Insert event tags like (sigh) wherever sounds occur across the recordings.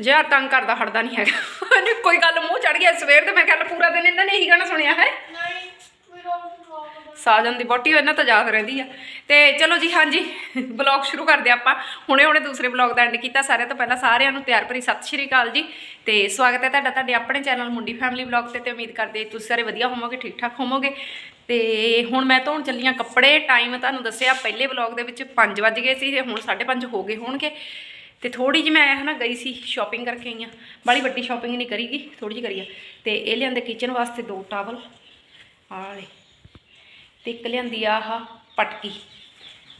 ਯਾਰ ਤੰਗ ਕਰਦਾ ਹਟਦਾ ਨਹੀਂ ਹੈਗਾ। ਇਹਨੇ ਕੋਈ ਗੱਲ ਮੂੰਹ ਚੜ ਗਿਆ ਸਵੇਰ ਤੇ ਮੈਂ ਕੱਲ ਪੂਰਾ ਦਿਨ ਇਹਨਾਂ ਨੇ ਇਹੀ ਗਾਣਾ ਸੁਣਿਆ ਹੈ। ਸਾਜਨ ਦੀ ਬੋਟੀ ਇਹਨਾਂ ਤਾਂ ਯਾਦ ਰਹਿੰਦੀ ਆ। ਤੇ ਚਲੋ ਜੀ ਹਾਂਜੀ ਬਲੌਗ ਸ਼ੁਰੂ ਕਰਦੇ ਆਪਾਂ। ਹੁਣੇ ਹੁਣੇ ਦੂਸਰੇ ਬਲੌਗ ਦਾ ਐਂਡ ਕੀਤਾ ਸਾਰਿਆਂ ਤੋਂ ਪਹਿਲਾਂ ਸਾਰਿਆਂ ਨੂੰ ਪਿਆਰ ਭਰੀ ਸਤਿ ਸ਼੍ਰੀ ਅਕਾਲ ਜੀ। ਤੇ ਸਵਾਗਤ ਹੈ ਤੁਹਾਡਾ ਤੁਹਾਡੇ ਆਪਣੇ ਚੈਨਲ ਮੁੰਡੀ ਫੈਮਿਲੀ ਬਲੌਗ ਤੇ ਤੇ ਉਮੀਦ ਕਰਦੇ ਤੁਸੀਂ ਸਾਰੇ ਵਧੀਆ ਹੋਵੋਗੇ ਠੀਕ ਠਾਕ ਹੋਵੋਗੇ। ਤੇ ਹੁਣ ਮੈਂ ਧੋਣ ਚੱਲੀ ਹਾਂ ਕੱਪੜੇ ਟਾਈਮ ਤੁਹਾਨੂੰ ਦੱਸਿਆ ਪਹਿਲੇ ਬਲੌਗ ਦੇ ਵਿੱਚ 5 ਵਜ ਗਏ ਸੀ ਤੇ ਹੁਣ 5:30 ਹੋ ਗਏ ਹੋਣਗੇ। ਤੇ ਥੋੜੀ ਜਿਹੀ ਮੈਂ ਹਨਾ ਗਈ ਸੀ ਸ਼ਾਪਿੰਗ ਕਰਕੇ ਆਈ ਆ ਬੜੀ ਵੱਡੀ ਸ਼ਾਪਿੰਗ ਨਹੀਂ ਕਰੀਗੀ ਥੋੜੀ ਜਿਹੀ ਕਰੀ ਆ। ਤੇ ਇਹ ਲਿਆਂਦੇ ਕਿਚਨ ਵਾਸਤੇ ਦੋ ਟਾਵਲ ਆਲੇ ਤੇ ਇੱਕ ਲਿਆਂਦੀ ਆ ਆਹ ਪਟਕੀ,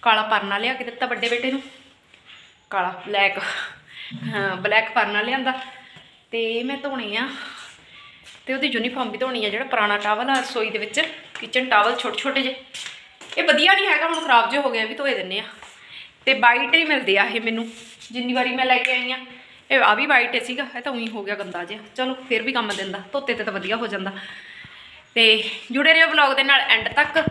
ਕਾਲਾ ਪਰਨਾ ਲਿਆ ਕੇ ਦਿੱਤਾ ਵੱਡੇ ਬੇਟੇ ਨੂੰ। ਕਾਲਾ ਬਲੈਕ ਹਾਂ ਬਲੈਕ ਪਰਨਾ ਲਿਆਂਦਾ। ਤੇ ਮੈਂ ਧੋਣੇ ਆ। ਤੇ ਉਹਦੀ ਯੂਨੀਫਾਰਮ ਵੀ ਧੋਣੀ ਆ, ਜਿਹੜਾ ਪੁਰਾਣਾ ਟਾਵਲ ਆ ਰਸੋਈ ਦੇ ਵਿੱਚ ਕਿਚਨ ਟਾਵਲ ਛੋਟੇ ਛੋਟੇ ਜਿਹੇ। ਇਹ ਵਧੀਆ ਨਹੀਂ ਹੈਗਾ, ਹੁਣ ਖਰਾਬ ਜਿਹਾ ਹੋ ਗਿਆ ਵੀ ਧੋਏ ਦਿੰਨੇ ਆ। ਤੇ ਵਾਈਟ ਹੀ ਮਿਲਦੇ ਆ ਇਹ ਮੈਨੂੰ। ਜਿੰਨੀ ਵਾਰੀ ਮੈਂ ਲੈ ਕੇ ਆਈ ਆ, ਇਹ ਆ ਵੀ ਵਾਈਟ ਸੀਗਾ, ਇਹ ਤਾਂ ਉਹੀ ਹੋ ਗਿਆ ਗੰਦਾ ਜਿਹਾ। ਚਲੋ, ਫਿਰ ਵੀ ਕੰਮ ਦਿੰਦਾ, ਧੋਤੇ ਤੇ ਤਾਂ ਵਧੀਆ ਹੋ ਜਾਂਦਾ। ਤੇ ਜੁੜੇ ਰਹੋ ਵਲੌਗ ਦੇ ਨਾਲ ਐਂਡ ਤੱਕ।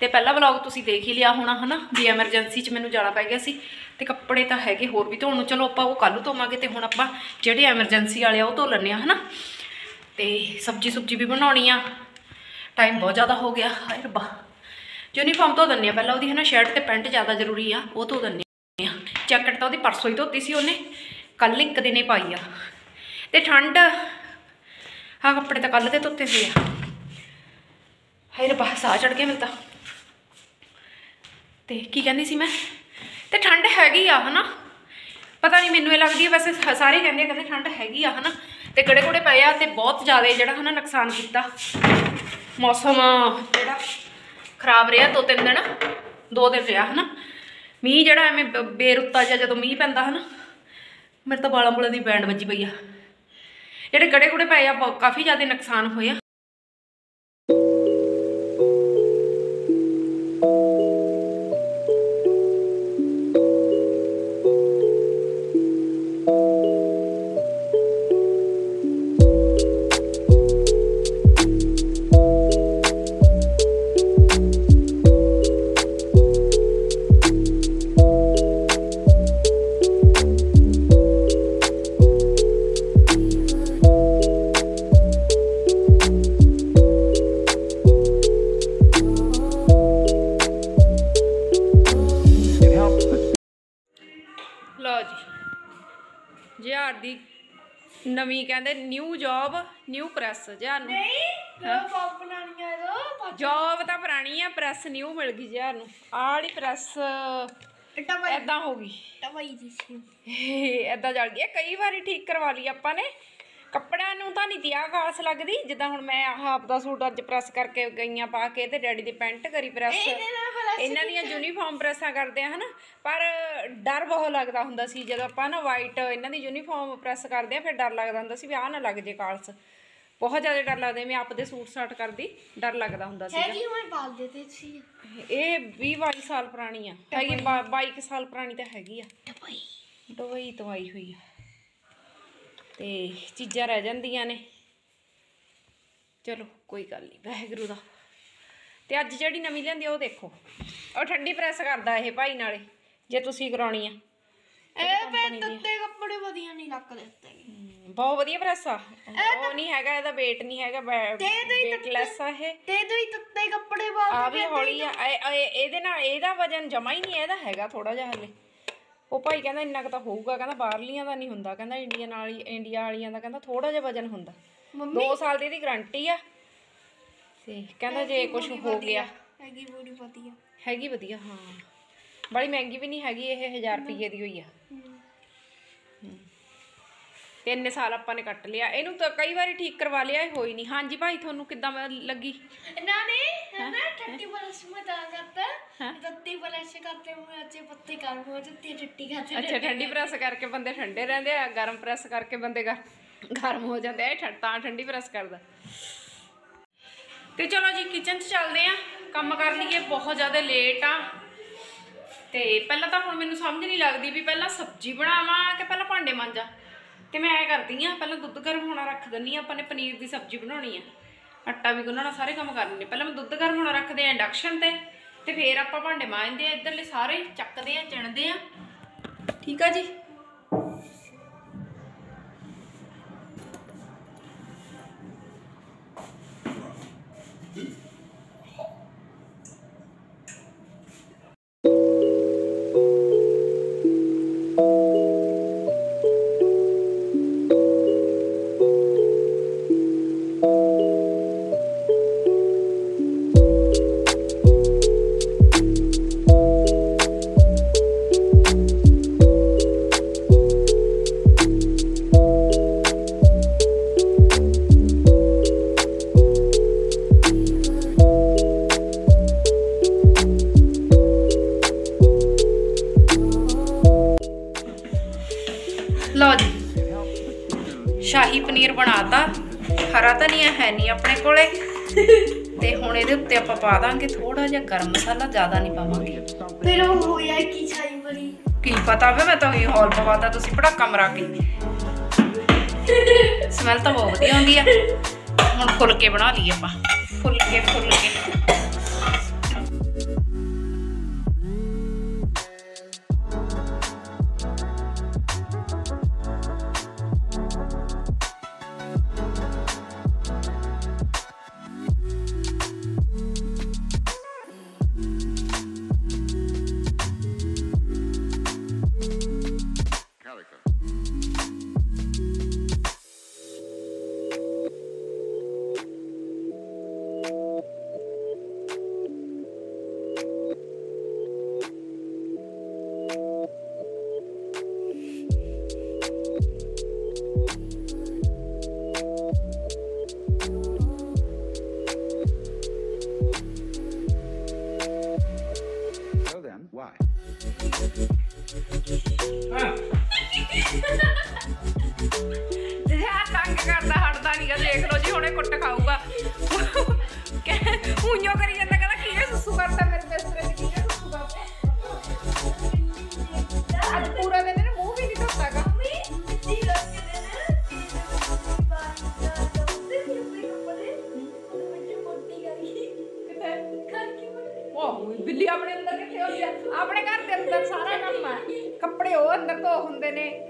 ਤੇ ਪਹਿਲਾ ਵਲੌਗ ਤੁਸੀਂ ਦੇਖ ਹੀ ਲਿਆ ਹੋਣਾ, ਹਨਾ? ਵੀ ਐਮਰਜੈਂਸੀ 'ਚ ਮੈਨੂੰ ਜਾਣਾ ਪੈ ਗਿਆ ਸੀ। ਤੇ ਕੱਪੜੇ ਤਾਂ ਹੈਗੇ ਹੋਰ ਵੀ ਧੋਣ ਨੂੰ। ਚਲੋ, ਆਪਾਂ ਉਹ ਕੱਲ੍ਹ ਨੂੰ ਧੋਵਾਂਗੇ ਤੇ ਹੁਣ ਆਪਾਂ ਜਿਹੜੇ ਐਮਰਜੈਂਸੀ ਵਾਲੇ ਆ ਉਹ ਧੋ ਲੈਣੇ ਆ, ਹਨਾ? ਤੇ ਸਬਜੀ ਸੁਬਜੀ ਵੀ ਬਣਾਉਣੀ ਆ। ਟਾਈਮ ਬਹੁਤ ਜ਼ਿਆਦਾ ਹੋ ਗਿਆ। ਹਾਏ ਰੱਬਾ। ਯੂਨੀਫਾਰਮ ਧੋ ਦਿੰਨੀ ਆ। ਪਹਿਲਾਂ ਉਹਦੀ ਹੈ ਨਾ ਸ਼ਰਟ ਤੇ ਪੈਂਟ ਜ਼ਿਆਦਾ ਜ਼ਰੂਰੀ ਆ, ਉਹ ਧੋ ਦਿੰਨੀ ਆ। ਜੈਕਟ ਤਾਂ ਉਹਦੀ ਪਰਸੋਂ ਹੀ ਧੋਤੀ ਸੀ ਉਹਨੇ ਕੱਲ ਇੱਕ ਦਿਨ ਹੀ ਪਾਈ ਆ। ਤੇ ਠੰਡ ਆ ਕੱਪੜੇ ਤਾਂ ਕੱਲ ਦੇ ਧੋਤੇ ਸੀ ਆ। ਹਾਏ ਰੱਬਾ, ਸਾਹ ਚੜ ਗਿਆ ਮਿਲਦਾ ਤਾਂ। ਤੇ ਕੀ ਕਹਿੰਦੀ ਸੀ ਮੈਂ? ਤੇ ਠੰਡ ਹੈਗੀ ਆ, ਹਨਾ? ਪਤਾ ਨਹੀਂ ਮੈਨੂੰ ਇਹ ਲੱਗਦੀ ਹੈ ਵੈਸੇ ਸਾਰੇ ਕਹਿੰਦੇ ਆ, ਕਹਿੰਦੇ ਠੰਡ ਹੈਗੀ ਆ, ਹਨਾ? ਤੇ ਗੜੇ ਗੜੇ ਪਏ ਆ ਤੇ ਬਹੁਤ ਜ਼ਿਆਦਾ ਜਿਹੜਾ, ਹਨਾ, ਨੁਕਸਾਨ ਕੀਤਾ। ਮੌਸਮ ਜਿਹੜਾ ਖਰਾਬ ਰਿਹਾ ਦੋ ਤਿੰਨ ਦਿਨ, ਦੋ ਦਿਨ ਰਿਹਾ ਹਨਾ। ਮੀਂਹ ਜਿਹੜਾ ਐਵੇਂ ਬ- ਬੇਰੁੱਤਾ ਜਿਹਾ ਜਦੋਂ ਮੀਂਹ ਪੈਂਦਾ ਹਨਾ, ਮੇਰੇ ਤਾਂ ਬਾਲਾਂ ਬੁਲਾਂ ਦੀ ਬੈਂਡ ਵੱਜੀ ਪਈ ਆ। ਜਿਹੜੇ ਗੜੇ ਗੁੜੇ ਪਏ ਆ, ਬਹੁਤ- ਕਾਫੀ ਜ਼ਿਆਦਾ ਨੁਕਸਾਨ ਹੋਇਆ। ਜਿਹਾਰ ਦੀ ਨਵੀਂ ਕਹਿੰਦੇ ਨਿਊ ਜੌਬ ਨਿਊ ਪ੍ਰੈਸ ਜਿਹਾਰ ਨੂੰ ਨਹੀਂ ਜੌਬ ਤਾਂ ਪੁਰਾਣੀ ਆ ਪ੍ਰੈਸ ਨਿਊ ਮਿਲ ਗਈ ਜਿਹਾਰ ਨੂੰ ਵਾਲੀ। ਪ੍ਰੈਸ ਐਦਾਂ ਹੋ ਗਈ। ਟਵਾਈ ਦੀ ਸੀ। ਐਦਾਂ ਜਲ ਗਈ ਕਈ ਵਾਰੀ ਠੀਕ ਕਰਵਾ ਲਈ ਆਪਾਂ ਨੇ। ਕੱਪੜਿਆਂ ਨੂੰ ਤਾਂ ਨਹੀਂ ਦਿਆ ਖਾਸ ਲੱਗਦੀ ਜਿੱਦਾਂ ਹੁਣ ਮੈਂ ਆਹ ਆਪਦਾ ਸੂਟ ਅੱਜ ਪ੍ਰੈਸ ਕਰਕੇ ਗਈਆਂ ਪਾ ਕੇ ਤੇ ਡੈਡੀ ਦੀ ਪੈਂਟ ਕਰੀ ਪ੍ਰੈਸ press ਇਹਨਾਂ ਦੀਆਂ ਯੂਨੀਫਾਰਮ ਪ੍ਰੈਸਾਂ ਕਰਦੇ ਆ ਹਨਾ? ਪਰ ਡਰ ਬਹੁਤ ਲੱਗਦਾ ਹੁੰਦਾ ਸੀ ਜਦੋਂ ਆਪਾਂ ਨਾ ਵਾਈਟ ਇਹਨਾਂ ਦੀ ਯੂਨੀਫਾਰਮ ਪ੍ਰੈਸ ਕਰਦੇ ਆ ਫਿਰ ਡਰ ਲੱਗਦਾ ਹੁੰਦਾ ਸੀ ਵੀ ਆਹ ਨਾ ਲੱਗ ਜੇ ਕਾਲਸ। ਬਹੁਤ ਜ਼ਿਆਦਾ ਡਰ ਲੱਗਦਾ ਮੈਂ ਆਪਦੇ ਸੂਟ ਸਟਾਰਟ ਕਰਦੀ ਡਰ ਲੱਗਦਾ ਹੁੰਦਾ ਸੀ ਹੈਗੀ ਮੈਂ ਪਾਲ ਦੇਤੇ ਸੀ? ਇਹ 20 22 ਸਾਲ ਪੁਰਾਣੀ ਆ। ਹੈਗੀ 22 ਕੁ ਸਾਲ ਪੁਰਾਣੀ ਤਾਂ ਹੈਗੀ ਆ। ਦਵਾਈ ਦਵਾਈ ਹੋਈ ਆ। ਤੇ ਚੀਜ਼ਾਂ ਰਹਿ ਜਾਂਦੀਆਂ ਨੇ। ਚਲੋ ਕੋਈ ਗੱਲ ਨਹੀਂ ਵਾਹਿਗੁਰੂ ਦਾ। ਤੇ ਅੱਜ ਜਿਹੜੀ ਨਵੀਂ ਲਿਆਂਦੀ ਆ ਉਹ ਦੇਖੋ। ਉਹ ਠੰਡੀ ਪ੍ਰੈਸ ਕਰਦਾ ਇਹ ਭਾਈ ਨਾਲੇ ਜੇ ਤੁਸੀਂ ਕਰਾਉਣੀ ਆ। ਇਹ ਪੇ ਤੱਤੇ ਕੱਪੜੇ ਵਧੀਆ ਨਹੀਂ ਲੱਗ ਦਿੱਤੇ। ਬਹੁਤ ਵਧੀਆ ਪ੍ਰੈਸ ਆ। ਉਹ ਨਹੀਂ ਹੈਗਾ ਇਹਦਾ weight ਨਹੀਂ ਹੈਗਾ weightless ਆ ਇਹ। ਤੇ ਤੂੰ ਤੱਤੇ ਕੱਪੜੇ ਪਾ ਆ ਵੀ ਹੌਲੀ ਆ। ਇਹ- ਇਹ- ਇਹਦੇ ਨਾਲ ਇਹਦਾ ਵਜਨ ਜਮਾ ਹੀ ਨਹੀਂ ਇਹਦਾ ਹੈਗਾ ਥੋੜਾ ਜਿਹਾ ਹਲੇ। ਉਹ ਭਾਈ ਕਹਿੰਦਾ ਇੰਨਾ ਕੁ ਤਾਂ ਹੋਊਗਾ ਕਹਿੰਦਾ ਬਾਹਰਲੀਆਂ ਦਾ ਨਹੀਂ ਹੁੰਦਾ ਕਹਿੰਦਾ ਇੰਡੀਅਨ ਵਾਲੀ ਇੰਡੀਆ ਵਾਲੀਆਂ ਦਾ ਕਹਿੰਦਾ ਥੋੜਾ ਜਿਹਾ ਵਜਨ ਹੁੰਦਾ। 2 ਸਾਲ ਦੀ ਇਹਦੀ ਗਾਰੰਟੀ ਆ। ਤੇ ਕਹਿੰਦਾ ਜੇ ਕੁਝ ਹੋ ਗਿਆ। ਹੈਗੀ ਬੂੜੀ ਵਧੀਆ। ਹੈਗੀ ਵਧੀਆ ਹਾਂ। ਬੜੀ ਮਹਿੰਗੀ ਵੀ ਨਹੀਂ ਹੈਗੀ ਇਹ 1000 ਰੁਪਏ ਦੀ ਹੋਈ ਆ। ਤੇ ਸਾਲ ਆਪਾਂ ਨੇ ਕੱਟ ਲਿਆ। ਇਹਨੂੰ ਤਾਂ ਕਈ ਵਾਰੀ ਠੀਕ ਕਰਵਾ ਲਿਆ ਇਹ ਹੋਈ ਨਹੀਂ। ਹਾਂਜੀ ਭਾਈ ਤੁਹਾਨੂੰ ਕਿੱਦਾਂ ਲੱਗੀ? ਨਾ ਨਹੀਂ ਨਾ 30 ਪਲਸ ਮੈਂ ਕਰਤਾ। 30 ਪਲਸ ਕਰਤੇ ਮੈਂ ਅੱਛੇ ਪੱਤੇ ਗਰਮ ਹੋ ਜਾਂਦੇ ਟੱਟੀ ਕਰਦੇ ਅੱਛਾ ਠੰਡੀ ਪ੍ਰੈਸ ਕਰਕੇ ਬੰਦੇ ਠੰਡੇ ਰਹਿੰਦੇ ਆ ਗਰਮ ਪ੍ਰੈਸ ਕਰਕੇ ਬੰਦੇ ਗਰਮ ਹੋ ਜਾਂਦੇ ਆ ਤਾਂ ਠੰਡੀ ਪ੍ਰੈਸ ਕਰਦਾ। ਤੇ ਚਲੋ ਜੀ ਕਿਚਨ 'ਚ ਚੱਲਦੇ ਆ ਕੰਮ ਕਰ ਲਈਏ, ਬਹੁਤ ਜ਼ਿਆਦਾ ਲੇਟ ਆ। ਤੇ ਪਹਿਲਾਂ ਤਾਂ ਹੁਣ ਮੈਨੂੰ ਸਮਝ ਨਹੀਂ ਲੱਗਦੀ ਵੀ ਪਹਿਲਾਂ ਸਬਜ਼ੀ ਬਣਾਵਾਂ ਕਿ ਪਹਿਲਾਂ ਭਾਂਡੇ ਮਾਂਜਾਂ। ਤੇ ਮੈਂ ਐ ਕਰਦੀ ਆ ਪਹਿਲਾਂ ਦੁੱਧ ਗਰਮ ਹੋਣਾ ਰੱਖ ਦਿੰਨੀ ਆ ਆਪਾਂ ਨੇ ਪਨੀਰ ਦੀ ਸਬਜ਼ੀ ਬਣਾਉਣੀ ਆ। ਆਟਾ ਵੀ ਗੁੰਨਣਾ ਸਾਰੇ ਕੰਮ ਕਰਨੇ ਪਹਿਲਾਂ ਮੈਂ ਦੁੱਧ ਗਰਮ ਹੋਣਾ ਰੱਖਦੇ ਆ ਇੰਡਕਸ਼ਨ ਤੇ ਤੇ ਫੇਰ ਆਪਾਂ ਭਾਂਡੇ ਮਾਂਜਦੇ ਆ ਇੱਧਰਲੇ ਸਾਰੇ ਚੱਕਦੇ ਆ ਚਿਣਦੇ ਆ ਠੀਕ ਆ ਜੀ? ਪਾ ਦਾਂਗੇ ਥੋੜਾ ਜਿਹਾ ਗਰਮ ਮਸਾਲਾ ਜ਼ਿਆਦਾ ਨਹੀਂ ਪਾਵਾਂਗੇ। ਫਿਰ ਉਹ ਹੋਇਆ ਕੀ ਛਾਈ ਬੜੀ ਕੀ ਪਤਾ ਵੇ ਮੈਂ ਤਾਂ ਹੀ ਹੌਲ ਪਵਾਤਾ ਤੁਸੀਂ ਪੜਾਕਾ ਮਰਾ ਕੇ। ਸਮੈਲ ਤਾਂ ਬਹੁਤ ਵਧੀਆ ਆਉਂਦੀ ਆ। ਹੁਣ ਫੁਲਕੇ ਬਣਾ ਲਈਏ ਆਪਾਂ। ਫੁਲਕੇ ਫੁਲਕੇ। Calico. ਉਈਓ ਕਰੀ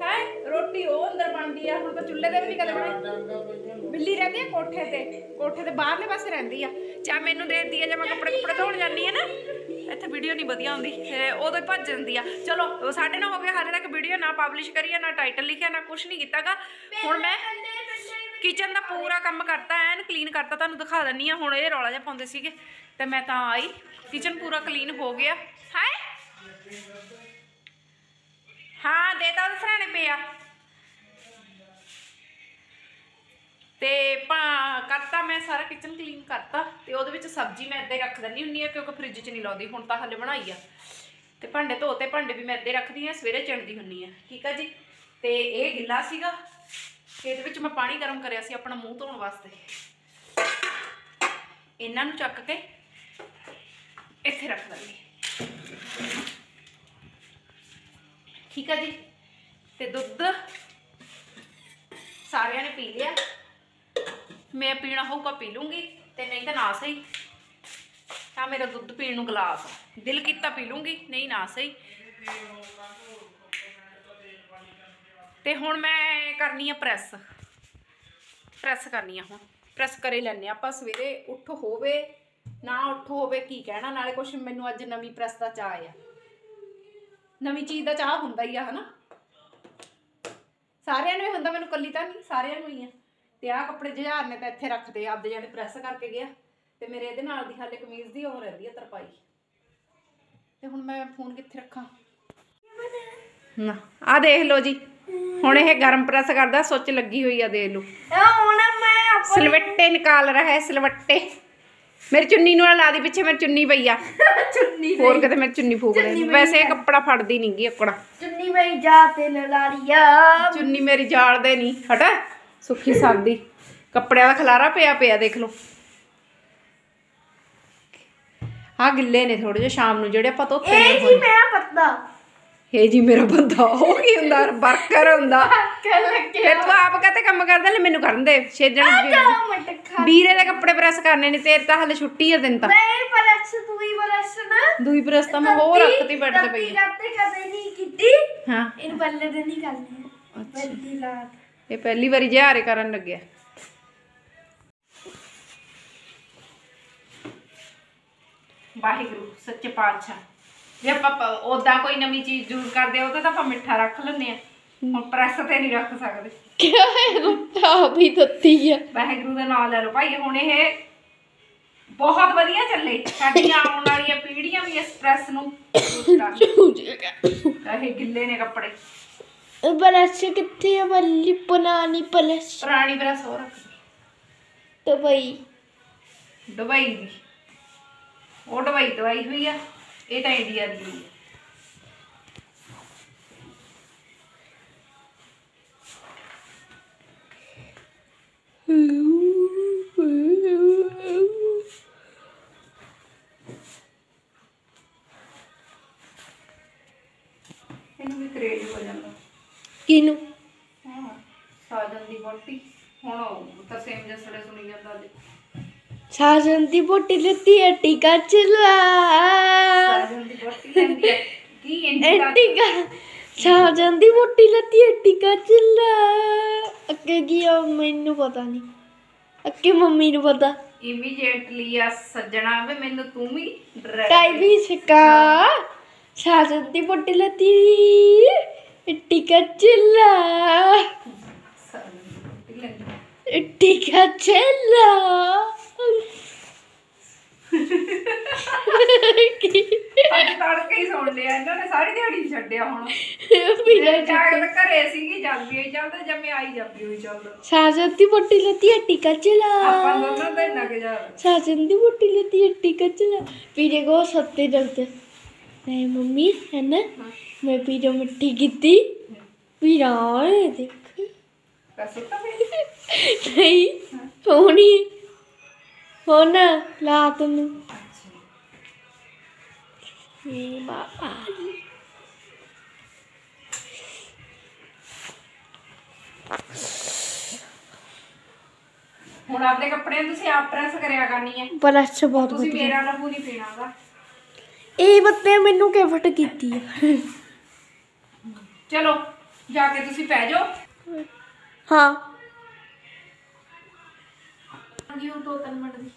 ਹੈ? ਰੋਟੀ ਉਹ ਅੰਦਰ ਬਣਦੀ ਆ, ਹੁਣ ਤਾਂ ਚੁੱਲ੍ਹੇ ਤੇ ਵੀ ਨਹੀਂ ਕਦੇ ਬਣੀ ਬਿੱਲੀ ਰਹਿੰਦੀ ਆ ਕੋਠੇ ਤੇ, ਕੋਠੇ ਦੇ ਬਾਹਰਲੇ ਪਾਸੇ ਰਹਿੰਦੀ ਆ। ਚਾ ਮੈਨੂੰ ਦੇਦੀ ਆ, ਜੇ ਮੈਂ ਕੱਪੜੇ ਕੁਪੜੇ ਧੋਣ ਜਾਂਦੀ ਆ ਨਾ। ਇੱਥੇ ਵੀਡੀਓ ਨਹੀਂ ਵਧੀਆ ਹੁੰਦੀ ਉਦੋਂ ਹੀ ਭੱਜ ਜਾਂਦੀ ਆ। ਚਲੋ, ਸਾਡੇ ਨਾਲ ਹੋ ਗਿਆ ਹਾਲੇ ਤੱਕ ਵੀਡੀਓ ਨਾ ਪਬਲਿਸ਼ ਕਰੀਏ, ਨਾ ਟਾਈਟਲ ਲਿਖਿਆ, ਨਾ ਕੁਝ ਨਹੀਂ ਕੀਤਾਗਾ। ਹੁਣ ਮੈਂ ਕਿਚਨ ਦਾ ਪੂਰਾ ਕੰਮ ਕਰਤਾ, ਐਨ ਕਲੀਨ ਕਰਤਾ, ਤੁਹਾਨੂੰ ਦਿਖਾ ਦਿੰਨੀ ਆ। ਹੁਣ ਇਹ ਰੌਲਾ ਜਿਹਾ ਪਾਉਂਦੇ ਸੀਗੇ, ਤੇ ਮੈਂ ਤਾਂ ਆਈ। ਕਿਚਨ ਪੂਰਾ ਕਲੀਨ ਹੋ ਗਿਆ। ਹਾਏ! ਹਾਂ ਦੇਤਾ ਉਹਦੇ ਸਰਾਣੇ ਪਿਆ ਤੇ ਪਾ ਕਰਤਾ ਮੈਂ ਸਾਰਾ ਕਿਚਨ ਕਲੀਨ ਕਰਤਾ, ਤੇ ਉਹਦੇ ਵਿੱਚ ਸਬਜ਼ੀ ਮੈਂ ਇੱਦਾਂ ਹੀ ਰੱਖ ਦਿੰਦੀ ਹੁੰਨੀ ਆ, ਕਿਉਂਕਿ ਫ੍ਰਿਜ 'ਚ ਨਹੀਂ ਲਾਉਂਦੀ, ਹੁਣ ਤਾਂ ਹਲੇ ਬਣਾਈ ਆ। ਤੇ ਭਾਂਡੇ ਧੋਤੇ, ਭਾਂਡੇ ਵੀ ਮੈਂ ਇੱਦਾਂ ਹੀ ਰੱਖਦੀ ਆ, ਸਵੇਰੇ ਚਿਣਦੀ ਹੁੰਨੀ ਆ, ਠੀਕ ਆ ਜੀ? ਤੇ ਇਹ ਗਿੱਲਾ ਸੀਗਾ ਇਹਦੇ ਵਿੱਚ ਮੈਂ ਪਾਣੀ ਗਰਮ ਕਰਿਆ ਸੀ ਆਪਣਾ ਮੂੰਹ ਧੋਣ ਵਾਸਤੇ। ਇਹਨਾਂ ਨੂੰ ਚੱਕ ਕੇ ਇੱਥੇ ਰੱਖ ਦਿੰਦੀ। ਠੀਕ ਆ ਜੀ? ਤੇ ਦੁੱਧ ਸਾਰਿਆਂ ਨੇ ਪੀ ਲਿਆ। ਮੈਂ ਪੀਣਾ ਹੋਊਗਾ ਪੀ ਲੂੰਗੀ, ਤੇ ਨਹੀਂ ਤਾਂ ਨਾ ਸਹੀ। ਆ ਮੇਰਾ ਦੁੱਧ ਪੀਣ ਨੂੰ ਗਲਾਸ ਦਿਲ ਕੀਤਾ ਪੀ ਲੂੰਗੀ, ਨਹੀਂ ਨਾ ਸਹੀ। ਤੇ ਹੁਣ ਮੈਂ ਕਰਨੀ ਆ ਪ੍ਰੈਸ। ਪ੍ਰੈਸ ਕਰਨੀ ਆ ਹੁਣ। ਪ੍ਰੈਸ ਕਰੇ ਲੈਣੇ ਆਪਾਂ ਸਵੇਰੇ, ਉੱਠ ਹੋਵੇ, ਨਾ ਉੱਠ ਹੋਵੇ, ਕੀ ਕਹਿਣਾ, ਨਾਲੇ ਕੁਛ ਮੈਨੂੰ ਅੱਜ ਨਵੀਂ ਪ੍ਰੈਸ ਦਾ ਚਾਹ ਆ। ਨਵੀਂ ਚੀਜ਼ ਦਾ ਚਾਹ ਹੁੰਦਾ ਹੀ ਆ ਹਨਾ? ਸਾਰਿਆਂ ਨੂੰ ਹੀ ਹੁੰਦਾ ਮੈਨੂੰ ਕੱਲੀ ਤਾਂ ਨਹੀਂ ਸਾਰਿਆਂ ਨੂੰ ਹੀ ਆ। ਤੇ ਆਹ ਕੱਪੜੇ ਜੁਝਾਰ ਨੇ ਤਾਂ ਇੱਥੇ ਰੱਖਦੇ ਆ, ਆਪਦੇ ਜਾਨੇ ਪ੍ਰੈਸ ਕਰਕੇ ਗਿਆ। ਤੇ ਮੇਰੇ ਇਹਦੇ ਨਾਲ ਦੀ ਹਾਲੇ ਕਮੀਜ਼ ਦੀ ਉਹ ਰਹਿੰਦੀ ਆ ਤਰਪਾਈ। ਤੇ ਹੁਣ ਮੈਂ ਫੋਨ ਕਿੱਥੇ ਰੱਖਾਂ? ਨਾ ਆ ਦੇਖ ਲਓ ਜੀ। ਹੁਣ ਇਹ ਗਰਮ ਪ੍ਰੈਸ ਕਰਦਾ ਸੁੱਚ ਲੱਗੀ ਹੋਈ ਆ ਦੇਖ ਲਓ। ਹੁਣ ਮੈਂ ਸਲਵੱਟੇ ਨਿਕਾਲ ਰਹਾ ਹੈ ਸਲਵੱਟੇ। ਮੇਰੀ ਚੁੰਨੀ ਨੂੰ ਨਾ ਲਾ ਦੀ ਪਿੱਛੇ ਮੇਰੀ ਚੁੰਨੀ ਪਈ ਆ। ਚੁੰਨੀ ਹੋਰ ਕਿਤੇ ਮੇਰੀ ਚੁੰਨੀ ਫੂਕ ਦੇ ਚੁੰਨੀ ਵੈਸੇ ਇਹ। ਕੱਪੜਾ ਫੜਦੀ ਨੀ ਗੀ ਅਕੜਾ। ਚੁੰਨੀ ਮੈਂ ਜਾ ਤੇ ਲਾ ਲਿਆ ਚੁੰਨੀ ਮੇਰੀ ਜਾਲਦੇ ਨਹੀਂ ਹਟਾ। ਸੁੱਖੀ ਸਾਦੀ। ਕੱਪੜਿਆਂ ਦਾ ਖਲਾਰਾ ਪਿਆ ਪਿਆ ਦੇਖ ਲਓ। ਆ ਗਿੱਲੇ ਨੇ ਥੋੜੇ ਜਿਹਾ ਸ਼ਾਮ ਨੂੰ ਜਿਹੜੇ ਆਪਾਂ ਧੋਤੇ ਨੇ ਇਹ ਜੀ ਮੈਂ ਪੱਤਾ। ਇਹ ਜੀ ਮੇਰਾ ਬੰਦਾ ਉਹ ਕੀ ਹੁੰਦਾ? ਵਰਕਰ ਹੁੰਦਾ। ਫਿਰ ਤੂੰ ਆਪ ਕਾਤੇ ਕੰਮ ਕਰਦਾ? ਲੈ ਮੈਨੂੰ ਕਰਨ ਦੇ ਖਾ। ਵੀਰੇ ਦੇ ਕੱਪੜੇ ਪ੍ਰੈਸ ਕਰਨੇ ਨੇ ਤੇਰੇ ਤਾਂ ਹਲੇ ਛੁੱਟੀ ਆ ਦਿਨ ਤਾਂ। ਨਹੀਂ ਪਲਸ ਤੂੰ ਹੀ ਪਲਸ ਨਾ। ਦੂਈ ਪ੍ਰੈਸ ਤਾਂ ਮੈਂ ਹੋਰ ਰੱਖਤੀ ਬੈੱਡ ਤੇ ਪਈ ਆ। ਕਰਤੇ ਕਦੇ ਨਹੀਂ ਕੀਤੀ। ਹਾਂ। ਇਹਨੂੰ ਪੱਲੇ ਦੇ ਨਹੀਂ ਕਰਨੀ ਬੱਲੀ ਲਾ ਇਹ ਪਹਿਲੀ ਵਾਰੀ ਜਿਹਾਰੇ ਕਰਨ ਲੱਗਿਆ। ਵਾਹਿਗੁਰੂ ਸੱਚੇ ਪਾਤਸ਼ਾਹ। ਜੇ ਆਪਾਂ ਉਦਾਂ ਕੋਈ ਨਵੀਂ ਚੀਜ਼ ਯੂਜ਼ ਕਰਦੇ ਆ ਉਹ ਤਾਂ ਆਪਾਂ ਮਿੱਠਾ ਰੱਖ ਲੈਂਦੇ ਆ। ਹੁਣ ਪ੍ਰੈਸ ਤੇ ਨਹੀਂ ਰੱਖ ਸਕਦੇ। ਕਿਆ ਹੈ? ਵੀ ਦਿੱਤੀ ਆ। ਵਾਹਿਗੁਰੂ ਦਾ ਨਾਮ ਲੈ ਲਓ। ਭਾਈ ਹੁਣ ਇਹ ਬਹੁਤ ਵਧੀਆ ਚੱਲੇ। ਸਾਡੀਆਂ ਆਉਣ ਵਾਲੀਆਂ ਪੀੜ੍ਹੀਆਂ ਵੀ ਇਸ ਪ੍ਰੈਸ ਨੂੰ ਇਹ ਗਿੱਲੇ ਨੇ ਕੱਪੜੇ। ਪਲਸ ਕਿੱਥੇ ਆ ਬੱਲੀ? ਪੁਰਾਣੀ ਪਲਸ ਪੁਰਾਣੀ ਪ੍ਰੈਸ ਹੋ ਰੱਖ। ਤਾਂ ਬਈ ਦੁਬਈ ਦੀ। ਉਹ ਦੁਬਈ ਦਵਾਈ ਹੋਈ ਆ। ਇਹ ਤਾਂ ਇੰਡੀਆ ਦੀ ਹੋਈ ਆ ਇਹਨੂੰ ਵੀ ਕਰੇਜ ਹੋ ਜਾਂਦਾ। ਕਿਨੂੰ ਹਾਂ ਸਾਜਨ ਦੀ ਬੋਟੀ। ਹੁਣ ਉਹ ਤਾਂ ਸੇਮ ਜਸੜੇ ਸੁਣੀ ਜਾਂਦਾ ਸਾਜਨ ਦੀ ਬੋਟੀ ਲੱਤੀ ਹੈ ਟੀਕਾ ਚਲਾ ਸਾਜਨ ਦੀ ਬੋਟੀ ਕਹਿੰਦੀ ਹੈ ਕੀ ਇੰਡੀਕਾ ਟੀਕਾ ਸਾਜਨ ਦੀ ਬੋਟੀ ਲੱਤੀ ਟੀਕਾ ਚਲਾ ਅੱਗੇ ਕੀ ਆ ਮੈਨੂੰ ਪਤਾ ਨਹੀਂ ਅੱਗੇ ਮੰਮੀ ਨੂੰ ਪਤਾ। ਇਮੀਡੀਏਟਲੀ ਆ ਸੱਜਣਾ ਵੇ ਮੈਨੂੰ ਤੂੰ ਵੀ ਕਾਈ ਵੀ ਸਕਾ। ਸਾਜਨ ਦੀ ਬੋਟੀ ਲੱਤੀ ਟੀਕਾ ਚਲਾ ਟੀਕਾ ਚਲਾ ਅੱਜ ਤੜਕੇ ਹੀ ਸੁਣ ਲਿਆ ਇਹਨਾਂ ਨੇ ਸਾਰੀ ਦਿਹਾੜੀ ਨੀ ਛੱਡਿਆ ਹੁਣ। ਵੀਰਾ ਮੇਰੇ ਜਾਗਰ ਘਰੇ ਸੀਗੀ ਜਾਂਦੀ ਹੋਈ ਚੱਲਦਾ ਜਮੇ ਆਈ ਜਾਂਦੀ ਹੋਈ ਚੱਲਦਾ ਸਾਜਨ ਦੀ ਬੋਟੀ ਲੱਤੀ ਹੈ ਟੀਕਾ ਚਲਾ ਆਪਾਂ ਦੋਨਾਂ ਦਾ ਇੰਨਾ ਗੁਜ਼ਾਰਾ ਸਾਜਨ ਦੀ ਬੋਟੀ ਲੱਤੀ ਹੈ ਟੀਕਾ ਚਲਾ ਵੀਰੇ ਕੋ ਸੱਤੇ ਡਰਦੇ ਨਹੀਂ ਮੰਮੀ ਹੈ। ਨਾ ਮੈਂ ਵੀਰੇ ਮਿੱਠੀ ਕੀਤੀ। ਵੀਰਾ ਇਹ ਦੇਖ। ਪੈਸਾ ਤਾਂ (laughs) ਵੀ ਨਹੀਂ ਹੋਣੀ ਹੋਣਾ ਲਾ ਤੈਨੂੰ ਮੇਰੀ ਬਾਬਾ ਹੁਣ ਆਪਣੇ ਕੱਪੜੇ ਤੁਸੀਂ ਆਪ ਪ੍ਰੈਸ ਕਰਿਆ ਕਰਨੀ ਹੈ। ਬਲਸ਼ ਬਹੁਤ ਤੁਸੀਂ ਵਧੀਆ। ਮੇਰਾ ਲਹੂ ਨਹੀਂ ਪੀਣਾਗਾ ਇਹ ਬੱਤੇ ਮੈਨੂੰ ਗਿਫਟ ਕੀਤੀ ਹੈ ਚਲੋ ਜਾ ਕੇ ਤੁਸੀਂ ਪੈ ਜਾਓ। ਹਾਂ। ਜੀ ਉਹ ਦੋ ਤਿੰਨ ਮਿੰਟ ਦੀ